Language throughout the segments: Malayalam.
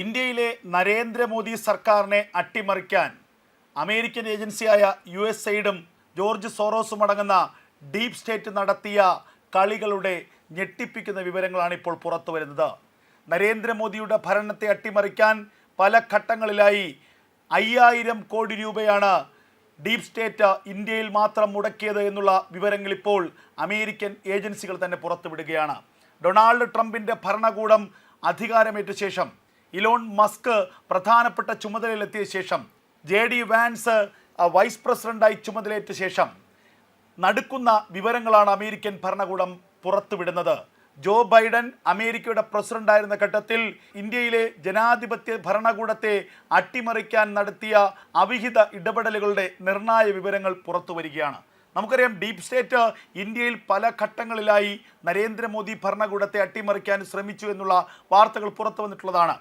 ഇന്ത്യയിലെ നരേന്ദ്രമോദി സർക്കാരിനെ അട്ടിമറിക്കാൻ അമേരിക്കൻ ഏജൻസിയായ യു എസ് എയ്ഡും ജോർജ് സോറോസും അടങ്ങുന്ന ഡീപ് സ്റ്റേറ്റ് നടത്തിയ കളികളുടെ ഞെട്ടിപ്പിക്കുന്ന വിവരങ്ങളാണ് ഇപ്പോൾ പുറത്തു വരുന്നത്. നരേന്ദ്രമോദിയുടെ ഭരണത്തെ അട്ടിമറിക്കാൻ പല ഘട്ടങ്ങളിലായി അയ്യായിരം കോടി രൂപയാണ് ഡീപ് സ്റ്റേറ്റ് ഇന്ത്യയിൽ മാത്രം മുടക്കിയത് എന്നുള്ള വിവരങ്ങൾ ഇപ്പോൾ അമേരിക്കൻ ഏജൻസികൾ തന്നെ പുറത്തുവിടുകയാണ്. ഡൊണാൾഡ് ട്രംപിന്റെ ഭരണകൂടം അധികാരമേറ്റ ശേഷം ഇലോൺ മസ്ക് പ്രധാനപ്പെട്ട ചുമതലയിലെത്തിയ ശേഷം ജെ ഡി വാൻസ് വൈസ് പ്രസിഡന്റായി ചുമതലയേറ്റ ശേഷം നടക്കുന്ന വിവരങ്ങളാണ് അമേരിക്കൻ ഭരണകൂടം പുറത്തുവിടുന്നത്. ജോ ബൈഡൻ അമേരിക്കയുടെ പ്രസിഡന്റായിരുന്ന ഘട്ടത്തിൽ ഇന്ത്യയിലെ ജനാധിപത്യ ഭരണകൂടത്തെ അട്ടിമറിക്കാൻ നടത്തിയ അവിഹിത ഇടപെടലുകളുടെ നിർണായ വിവരങ്ങൾ പുറത്തു വരികയാണ് നമുക്കറിയാം ഡീപ് സ്റ്റേറ്റ് ഇന്ത്യയിൽ പല ഘട്ടങ്ങളിലായി നരേന്ദ്രമോദി ഭരണകൂടത്തെ അട്ടിമറിക്കാൻ ശ്രമിച്ചു എന്നുള്ള വാർത്തകൾ പുറത്തു വന്നിട്ടുള്ളതാണ്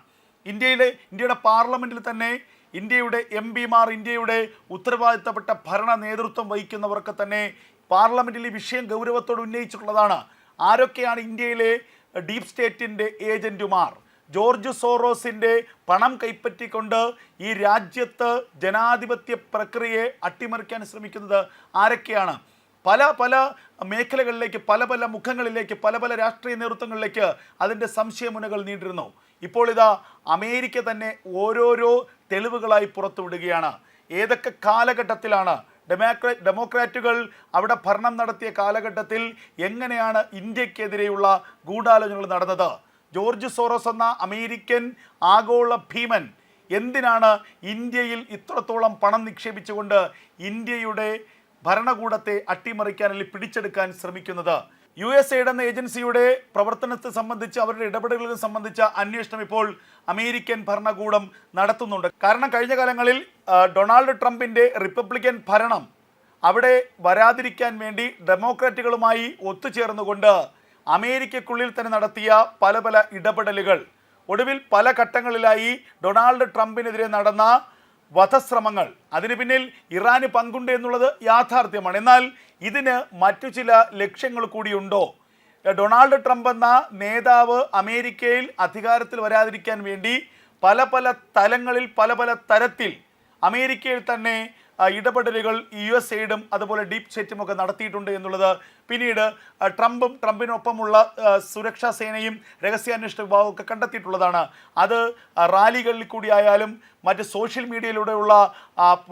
ഇന്ത്യയിലെ ഇന്ത്യയുടെ പാർലമെന്റിൽ തന്നെ ഇന്ത്യയുടെ എം പിമാർ ഇന്ത്യയുടെ ഉത്തരവാദിത്തപ്പെട്ട ഭരണ നേതൃത്വം വഹിക്കുന്നവർക്ക് തന്നെ പാർലമെന്റിൽ ഈ വിഷയം ഗൗരവത്തോട് ഉന്നയിച്ചിട്ടുള്ളതാണ്. ആരൊക്കെയാണ് ഇന്ത്യയിലെ ഡീപ് സ്റ്റേറ്റിന്റെ ഏജന്റുമാർ ജോർജ് സോറോസിന്റെ പണം കൈപ്പറ്റിക്കൊണ്ട് ഈ രാജ്യത്ത് ജനാധിപത്യ പ്രക്രിയയെ അട്ടിമറിക്കാൻ ശ്രമിക്കുന്നത് ആരൊക്കെയാണ്? പല പല മേഖലകളിലേക്ക് പല പല മുഖങ്ങളിലേക്ക് പല പല രാഷ്ട്രീയ നേതൃത്വങ്ങളിലേക്ക് അതിന്റെ സംശയമുനകൾ നീണ്ടിരുന്നു. ഇപ്പോൾ ഇതാ അമേരിക്ക തന്നെ ഓരോരോ തെളിവുകളായി പുറത്തുവിടുകയാണ് ഏതൊക്കെ കാലഘട്ടത്തിലാണ് ഡെമോക്രാ ഡെമോക്രാറ്റുകൾ അവിടെ ഭരണം നടത്തിയ കാലഘട്ടത്തിൽ എങ്ങനെയാണ് ഇന്ത്യക്കെതിരെയുള്ള ഗൂഢാലോചനകൾ നടന്നത്? ജോർജ് സോറോസ് എന്ന അമേരിക്കൻ ആഗോള ഭീമൻ എന്തിനാണ് ഇന്ത്യയിൽ ഇത്രത്തോളം പണം നിക്ഷേപിച്ചുകൊണ്ട് ഇന്ത്യയുടെ ഭരണകൂടത്തെ അട്ടിമറിക്കാൻ അല്ലെങ്കിൽ പിടിച്ചെടുക്കാൻ ശ്രമിക്കുന്നത്? യു എസ് എയ്ഡ് എന്ന ഏജൻസിയുടെ പ്രവർത്തനത്തെ സംബന്ധിച്ച് അവരുടെ ഇടപെടലുകൾ സംബന്ധിച്ച അന്വേഷണം ഇപ്പോൾ അമേരിക്കൻ ഭരണകൂടം നടത്തുന്നുണ്ട്. കാരണം കഴിഞ്ഞ കാലങ്ങളിൽ ഡൊണാൾഡ് ട്രംപിന്റെ റിപ്പബ്ലിക്കൻ ഭരണം അവിടെ വരാതിരിക്കാൻ വേണ്ടി ഡെമോക്രാറ്റുകളുമായി ഒത്തുചേർന്നുകൊണ്ട് അമേരിക്കക്കുള്ളിൽ തന്നെ നടത്തിയ പല പല ഇടപെടലുകൾ. ഒടുവിൽ പല ഘട്ടങ്ങളിലായി ഡൊണാൾഡ് ട്രംപിനെതിരെ നടന്ന വധശ്രമങ്ങൾ. അതിന് പിന്നിൽ ഇറാന് പങ്കുണ്ട് എന്നുള്ളത് യാഥാർത്ഥ്യമാണ്. എന്നാൽ ഇതിന് മറ്റു ചില ലക്ഷ്യങ്ങൾ കൂടിയുണ്ടോ ഡൊണാൾഡ് ട്രംപ് എന്ന നേതാവ് അമേരിക്കയിൽ അധികാരത്തിൽ വരാതിരിക്കാൻ വേണ്ടി പല പല തലങ്ങളിൽ പല പല തരത്തിൽ അമേരിക്കയിൽ തന്നെ ഇടപെടലുകൾ യു എസ് എയ്ഡും അതുപോലെ ഡീപ് സ്റ്റേറ്റും ഒക്കെ നടത്തിയിട്ടുണ്ട് എന്നുള്ളത് പിന്നീട് ട്രംപും ട്രംപിനൊപ്പമുള്ള സുരക്ഷാ സേനയും രഹസ്യാന്വേഷണ വിഭാഗവും ഒക്കെ കണ്ടെത്തിയിട്ടുള്ളതാണ്. അത് റാലികളിൽ കൂടിയായാലും മറ്റ് സോഷ്യൽ മീഡിയയിലൂടെയുള്ള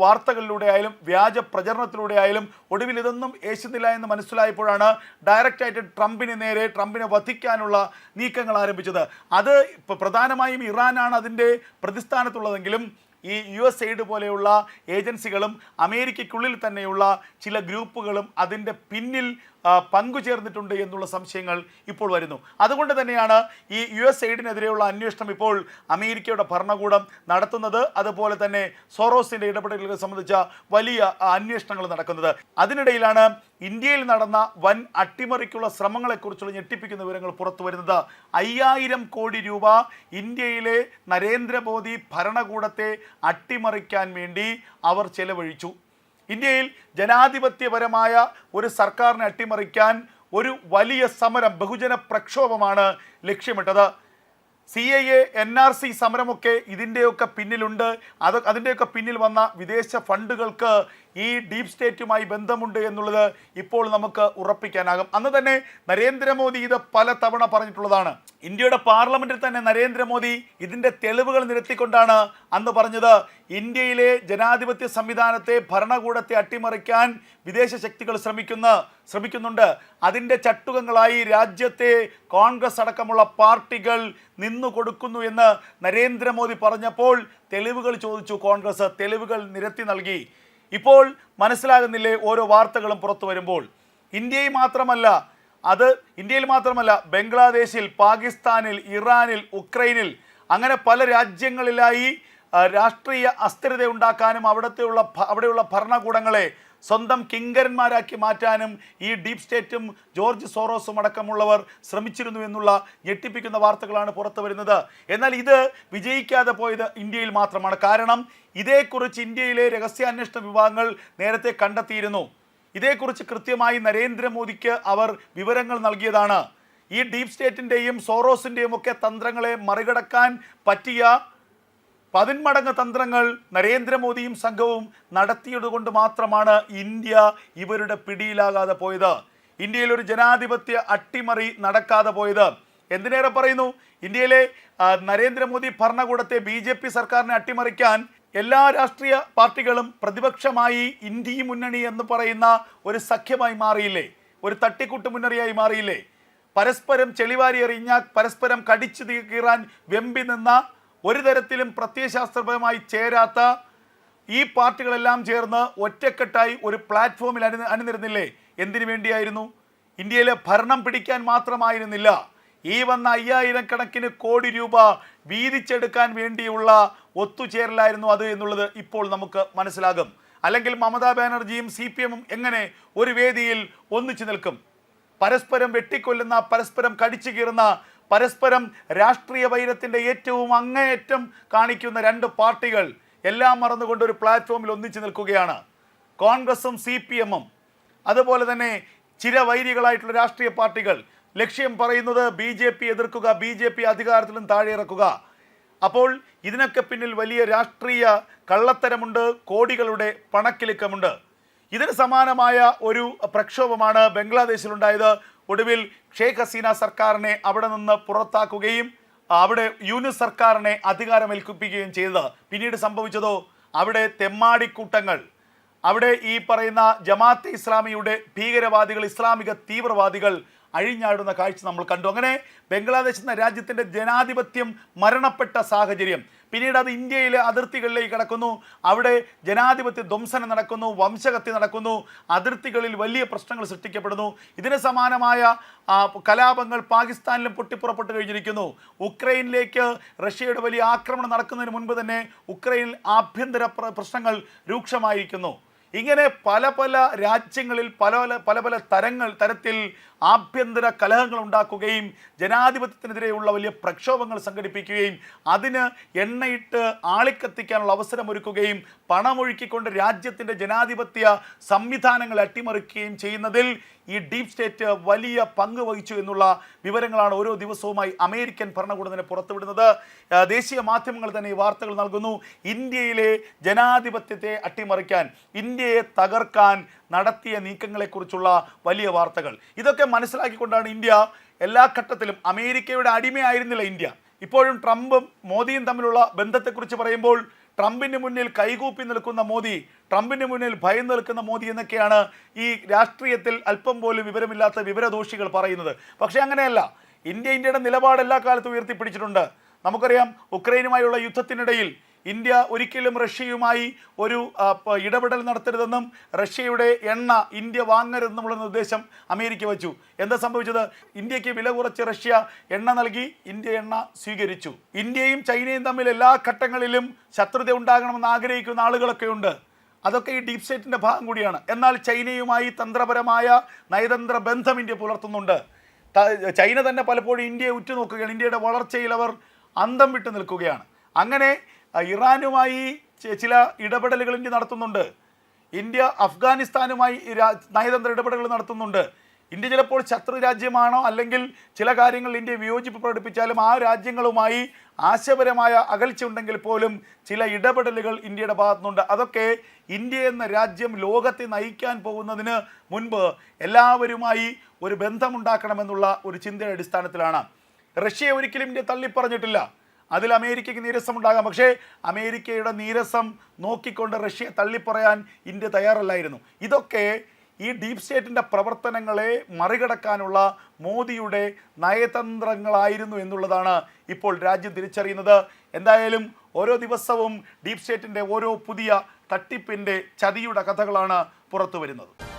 വാർത്തകളിലൂടെ ആയാലും വ്യാജ പ്രചരണത്തിലൂടെ ആയാലും ഒടുവിൽ ഇതൊന്നും ഏശുന്നില്ല എന്ന് മനസ്സിലായപ്പോഴാണ് ഡയറക്റ്റായിട്ട് ട്രംപിന് നേരെ ട്രംപിനെ വധിക്കാനുള്ള നീക്കങ്ങൾ ആരംഭിച്ചത്. അത് പ്രധാനമായും ഇറാനാണ് അതിന്റെ പ്രതിസ്ഥാനത്തുള്ളതെങ്കിലും ഈ യു എസ് എയ്ഡ് പോലെയുള്ള ഏജൻസികളും അമേരിക്കയ്ക്കുള്ളിൽ തന്നെയുള്ള ചില ഗ്രൂപ്പുകളും അതിന്റെ പിന്നിൽ പങ്കുചേർന്നിട്ടുണ്ട് എന്നുള്ള സംശയങ്ങൾ ഇപ്പോൾ വരുന്നു. അതുകൊണ്ട് തന്നെയാണ് ഈ യു എസ് എയ്ഡിനെതിരെയുള്ള അന്വേഷണം ഇപ്പോൾ അമേരിക്കയുടെ ഭരണകൂടം നടത്തുന്നത്. അതുപോലെ തന്നെ സോറോസിന്റെ ഇടപെടലുകളെ സംബന്ധിച്ച വലിയ അന്വേഷണങ്ങൾ നടക്കുന്നത്. അതിനിടയിലാണ് ഇന്ത്യയിൽ നടന്ന വൻ അട്ടിമറിക്കുള്ള ശ്രമങ്ങളെക്കുറിച്ചുള്ള ഞെട്ടിപ്പിക്കുന്ന വിവരങ്ങൾ പുറത്തു വരുന്നത്. അയ്യായിരം കോടി രൂപ ഇന്ത്യയിലെ നരേന്ദ്രമോദി ഭരണകൂടത്തെ അട്ടിമറിക്കാൻ വേണ്ടി അവർ ചെലവഴിച്ചു. ഇന്ത്യയിൽ ജനാധിപത്യപരമായ ഒരു സർക്കാരിനെ അട്ടിമറിക്കാൻ ഒരു വലിയ സമരം ബഹുജന പ്രക്ഷോഭമാണ് ലക്ഷ്യമിട്ടത്. C I A N R C സമരമൊക്കെ ഇതിന്റെയൊക്കെ പിന്നിലുണ്ട്. അത് അതിന്റെയൊക്കെ പിന്നിൽ വന്ന വിദേശ ഫണ്ടുകൾക്ക് ഈ ഡീപ് സ്റ്റേറ്റുമായി ബന്ധമുണ്ട് എന്നുള്ളത് ഇപ്പോൾ നമുക്ക് ഉറപ്പിക്കാനാകും. അന്ന് തന്നെ നരേന്ദ്രമോദി ഇത് പല തവണ പറഞ്ഞിട്ടുള്ളതാണ്. ഇന്ത്യയുടെ പാർലമെന്റിൽ തന്നെ നരേന്ദ്രമോദി ഇതിന്റെ തെളിവുകൾ നിരത്തിക്കൊണ്ടാണ് അന്ന് പറഞ്ഞത് ഇന്ത്യയിലെ ജനാധിപത്യ സംവിധാനത്തെ ഭരണകൂടത്തെ അട്ടിമറിക്കാൻ വിദേശ ശക്തികൾ ശ്രമിക്കുന്ന ശ്രമിക്കുന്നുണ്ട്. അതിന്റെ ചട്ടുകങ്ങളായി രാജ്യത്തെ കോൺഗ്രസ് അടക്കമുള്ള പാർട്ടികൾ നിന്നു കൊടുക്കുന്നു എന്ന് നരേന്ദ്രമോദി പറഞ്ഞപ്പോൾ തെളിവുകൾ ചോദിച്ചു കോൺഗ്രസ് തെളിവുകൾ നിരത്തി നൽകി. ഇപ്പോൾ മനസ്സിലാകുന്നില്ലേ ഓരോ വാർത്തകളും പുറത്തു വരുമ്പോൾ? ഇന്ത്യയിൽ മാത്രമല്ല അത് ഇന്ത്യയിൽ മാത്രമല്ല ബംഗ്ലാദേശിൽ പാകിസ്ഥാനിൽ ഇറാനിൽ ഉക്രൈനിൽ അങ്ങനെ പല രാജ്യങ്ങളിലായി രാഷ്ട്രീയ അസ്ഥിരത ഉണ്ടാക്കാനും അവിടത്തെയുള്ള അവിടെയുള്ള ഭരണകൂടങ്ങളെ സ്വന്തം കിങ്കരന്മാരാക്കി മാറ്റാനും ഈ ഡീപ് സ്റ്റേറ്റും ജോർജ് സോറോസും അടക്കമുള്ളവർ ശ്രമിച്ചിരുന്നു എന്നുള്ള ഞെട്ടിപ്പിക്കുന്ന വാർത്തകളാണ് പുറത്തു വരുന്നത്. എന്നാൽ ഇത് വിജയിക്കാതെ പോയത് ഇന്ത്യയിൽ മാത്രമാണ്. കാരണം ഇതേക്കുറിച്ച് ഇന്ത്യയിലെ രഹസ്യാന്വേഷണ വിഭാഗങ്ങൾ നേരത്തെ കണ്ടെത്തിയിരുന്നു. ഇതേക്കുറിച്ച് കൃത്യമായി നരേന്ദ്രമോദിക്ക് അവർ വിവരങ്ങൾ നൽകിയതാണ്. ഈ ഡീപ് സ്റ്റേറ്റിന്റെയും സോറോസിന്റെയും ഒക്കെ തന്ത്രങ്ങളെ മറികടക്കാൻ പറ്റിയ പതിന്മടങ്ങ് തന്ത്രങ്ങൾ നരേന്ദ്രമോദിയും സംഘവും നടത്തിയതുകൊണ്ട് മാത്രമാണ് ഇന്ത്യ ഇവരുടെ പിടിയിലാകാതെ പോയത്. ഇന്ത്യയിൽ ഒരു ജനാധിപത്യ അട്ടിമറി നടക്കാതെ പോയത്. എന്തിനേറെ പറയുന്നു? ഇന്ത്യയിലെ നരേന്ദ്രമോദി ഭരണകൂടത്തെ ബി ജെ പി സർക്കാരിനെ അട്ടിമറിക്കാൻ എല്ലാ രാഷ്ട്രീയ പാർട്ടികളും പ്രതിപക്ഷമായി ഇന്ത്യ മുന്നണി എന്ന് പറയുന്ന ഒരു സഖ്യമായി മാറിയില്ലേ? ഒരു തട്ടിക്കൂട്ട് മുന്നണിയായി മാറിയില്ലേ? പരസ്പരം ചെളിവാരി എറിഞ്ഞ പരസ്പരം കടിച്ചു കീറാൻ വെമ്പി നിന്ന ഒരു തരത്തിലും പ്രത്യയശാസ്ത്രപരമായി ചേരാത്ത ഈ പാർട്ടികളെല്ലാം ചേർന്ന് ഒറ്റക്കെട്ടായി ഒരു പ്ലാറ്റ്ഫോമിൽ അണി അണിനിരുന്നില്ലേ? എന്തിനു വേണ്ടിയായിരുന്നു? ഇന്ത്യയിലെ ഭരണം പിടിക്കാൻ മാത്രമായിരുന്നില്ല. ഈ വന്ന അയ്യായിരം കണക്കിന് കോടി രൂപ വീതിച്ചെടുക്കാൻ വേണ്ടിയുള്ള ഒത്തുചേരലായിരുന്നു അത് എന്നുള്ളത് ഇപ്പോൾ നമുക്ക് മനസ്സിലാകും. അല്ലെങ്കിൽ മമതാ ബാനർജിയും സി പി എമ്മും എങ്ങനെ ഒരു വേദിയിൽ ഒന്നിച്ചു നിൽക്കും? പരസ്പരം വെട്ടിക്കൊല്ലുന്ന പരസ്പരം കടിച്ചു കീറുന്ന പരസ്പരം രാഷ്ട്രീയ വൈരത്തിന്റെ ഏറ്റവും അങ്ങേയറ്റം കാണിക്കുന്ന രണ്ട് പാർട്ടികൾ എല്ലാം മറന്നുകൊണ്ട് ഒരു പ്ലാറ്റ്ഫോമിൽ ഒന്നിച്ചു നിൽക്കുകയാണ്. കോൺഗ്രസും സി പി എമ്മും. അതുപോലെ തന്നെ ചിരവൈരികളായിട്ടുള്ള രാഷ്ട്രീയ പാർട്ടികൾ. ലക്ഷ്യം പറയുന്നത് ബി ജെ പി എതിർക്കുക ബി ജെ പി അധികാരത്തിലും താഴെ ഇറക്കുക അപ്പോൾ ഇതിനൊക്കെ പിന്നിൽ വലിയ രാഷ്ട്രീയ കള്ളത്തരമുണ്ട് കോടികളുടെ പണക്കിലുക്കമുണ്ട്. ഇതിന് സമാനമായ ഒരു പ്രക്ഷോഭമാണ് ബംഗ്ലാദേശിലുണ്ടായത്. ഒടുവിൽ ഷെയ്ഖ് ഹസീന സർക്കാരിനെ അവിടെ നിന്ന് പുറത്താക്കുകയും അവിടെ യൂനിസ് സർക്കാരിനെ അധികാരമേൽപ്പിക്കുകയും ചെയ്തത്. പിന്നീട് സംഭവിച്ചതോ? അവിടെ തെമ്മാടിക്കൂട്ടങ്ങൾ അവിടെ ഈ പറയുന്ന ജമാഅത്ത് ഇസ്ലാമിയുടെ ഭീകരവാദികൾ ഇസ്ലാമിക തീവ്രവാദികൾ അഴിഞ്ഞാടുന്ന കാഴ്ച നമ്മൾ കണ്ടു. അങ്ങനെ ബംഗ്ലാദേശ് എന്ന രാജ്യത്തിന്റെ ജനാധിപത്യം മരണപ്പെട്ട സാഹചര്യം. പിന്നീട് അത് ഇന്ത്യയിലെ അതിർത്തികളിലേക്ക് കടക്കുന്നു. അവിടെ ജനാധിപത്യ ധ്വംസനം നടക്കുന്നു വംശഹത്യ നടക്കുന്നു അതിർത്തികളിൽ വലിയ പ്രശ്നങ്ങൾ സൃഷ്ടിക്കപ്പെടുന്നു. ഇതിന് സമാനമായ കലാപങ്ങൾ പാകിസ്ഥാനിലും പൊട്ടിപ്പുറപ്പെട്ട് കഴിഞ്ഞിരിക്കുന്നു. ഉക്രൈനിലേക്ക് റഷ്യയുടെ വലിയ ആക്രമണം നടക്കുന്നതിന് മുൻപ് തന്നെ ഉക്രൈനിൽ ആഭ്യന്തര പ്രശ്നങ്ങൾ രൂക്ഷമായിരിക്കുന്നു. ഇങ്ങനെ പല പല രാജ്യങ്ങളിൽ പല പല പല പല തരങ്ങൾ തരത്തിൽ ആഭ്യന്തര കലഹങ്ങൾ ഉണ്ടാക്കുകയും ജനാധിപത്യത്തിനെതിരെയുള്ള വലിയ പ്രക്ഷോഭങ്ങൾ സംഘടിപ്പിക്കുകയും അതിന് എണ്ണയിട്ട് ആളിക്കത്തിക്കാനുള്ള അവസരം ഒരുക്കുകയും പണമൊഴുക്കിക്കൊണ്ട് രാജ്യത്തിന്റെ ജനാധിപത്യ സംവിധാനങ്ങൾ അട്ടിമറിക്കുകയും ചെയ്യുന്നതിൽ ഈ ഡീപ് സ്റ്റേറ്റ് വലിയ പങ്ക് വഹിച്ചു എന്നുള്ള വിവരങ്ങളാണ് ഓരോ ദിവസവുമായി അമേരിക്കൻ ഭരണകൂടത്തിന് പുറത്തുവിടുന്നത്. ദേശീയ മാധ്യമങ്ങൾ തന്നെ ഈ വാർത്തകൾ നൽകുന്നു. ഇന്ത്യയിലെ ജനാധിപത്യത്തെ അട്ടിമറിക്കാൻ ഇന്ത്യയെ തകർക്കാൻ നടത്തിയ നീക്കങ്ങളെക്കുറിച്ചുള്ള വലിയ വാർത്തകൾ. ഇതൊക്കെ മനസ്സിലാക്കിക്കൊണ്ടാണ് ഇന്ത്യ എല്ലാ ഘട്ടത്തിലും അമേരിക്കയുടെ അടിമയായിരുന്നില്ല ഇന്ത്യ. ഇപ്പോഴും ട്രംപും മോദിയും തമ്മിലുള്ള ബന്ധത്തെക്കുറിച്ച് പറയുമ്പോൾ ട്രംപിന് മുന്നിൽ കൈകൂപ്പി നിൽക്കുന്ന മോദി ട്രംപിന് മുന്നിൽ ഭയം നിൽക്കുന്ന മോദി എന്നൊക്കെയാണ് ഈ രാഷ്ട്രീയത്തിൽ അല്പം പോലും വിവരമില്ലാത്ത വിവരദോഷികൾ പറയുന്നത്. പക്ഷേ അങ്ങനെയല്ല. ഇന്ത്യ ഇന്ത്യയുടെ നിലപാട് എല്ലാ കാലത്തും ഉയർത്തിപ്പിടിച്ചിട്ടുണ്ട്. നമുക്കറിയാം ഉക്രൈനുമായുള്ള യുദ്ധത്തിനിടയിൽ ഇന്ത്യ ഒരിക്കലും റഷ്യയുമായി ഒരു ഇടപെടൽ നടത്തരുതെന്നും റഷ്യയുടെ എണ്ണ ഇന്ത്യ വാങ്ങരുതെന്നുമുള്ള നിർദ്ദേശം അമേരിക്ക വച്ചു. എന്താ സംഭവിച്ചത്? ഇന്ത്യയ്ക്ക് വില കുറച്ച് റഷ്യ എണ്ണ നൽകി ഇന്ത്യ എണ്ണ സ്വീകരിച്ചു. ഇന്ത്യയും ചൈനയും തമ്മിൽ എല്ലാ ഘട്ടങ്ങളിലും ശത്രുത ഉണ്ടാകണമെന്ന് ആഗ്രഹിക്കുന്ന ആളുകളൊക്കെ ഉണ്ട്. അതൊക്കെ ഈ ഡീപ് സ്റ്റേറ്റിന്റെ ഭാഗം കൂടിയാണ്. എന്നാൽ ചൈനയുമായി തന്ത്രപരമായ നയതന്ത്ര ബന്ധം ഇന്ത്യ പുലർത്തുന്നുണ്ട്. ചൈന തന്നെ പലപ്പോഴും ഇന്ത്യയെ ഉറ്റുനോക്കുകയാണ്. ഇന്ത്യയുടെ വളർച്ചയിൽ അവർ അന്തം വിട്ട് നിൽക്കുകയാണ്. അങ്ങനെ ഇറാനുമായി ചില ഇടപെടലുകൾ ഇന്ത്യ നടത്തുന്നുണ്ട്. ഇന്ത്യ അഫ്ഗാനിസ്ഥാനുമായി നയതന്ത്ര ഇടപെടലുകൾ നടത്തുന്നുണ്ട്. ഇന്ത്യ ചിലപ്പോൾ ശത്രു രാജ്യമാണോ അല്ലെങ്കിൽ ചില കാര്യങ്ങൾ ഇന്ത്യ വിയോജിപ്പ് പ്രകടിപ്പിച്ചാലും ആ രാജ്യങ്ങളുമായി ആശയപരമായ അകൽച്ച ഉണ്ടെങ്കിൽ പോലും ചില ഇടപെടലുകൾ ഇന്ത്യയുടെ ഭാഗത്തുനിന്നുണ്ട്. അതൊക്കെ ഇന്ത്യ എന്ന രാജ്യം ലോകത്തെ നയിക്കാൻ പോകുന്നതിന് മുൻപ് എല്ലാവരുമായി ഒരു ബന്ധമുണ്ടാക്കണമെന്നുള്ള ഒരു ചിന്തയുടെ അടിസ്ഥാനത്തിലാണ്. റഷ്യയെ ഒരിക്കലും ഇന്ത്യ തള്ളിപ്പറഞ്ഞിട്ടില്ല. അതിൽ അമേരിക്കയ്ക്ക് നീരസമുണ്ടാകാം. പക്ഷേ അമേരിക്കയുടെ നീരസം നോക്കിക്കൊണ്ട് റഷ്യയെ തള്ളിപ്പറയാൻ ഇന്ത്യ തയ്യാറല്ലായിരുന്നു. ഇതൊക്കെ ഈ ഡീപ് സ്റ്റേറ്റിന്റെ പ്രവർത്തനങ്ങളെ മറികടക്കാനുള്ള മോദിയുടെ നയതന്ത്രങ്ങളായിരുന്നു എന്നുള്ളതാണ് ഇപ്പോൾ രാജ്യം തിരിച്ചറിയുന്നത്. എന്തായാലും ഓരോ ദിവസവും ഡീപ് സ്റ്റേറ്റിന്റെ ഓരോ പുതിയ തട്ടിപ്പിന്റെ ചതിയുടെ കഥകളാണ് പുറത്തു വരുന്നത്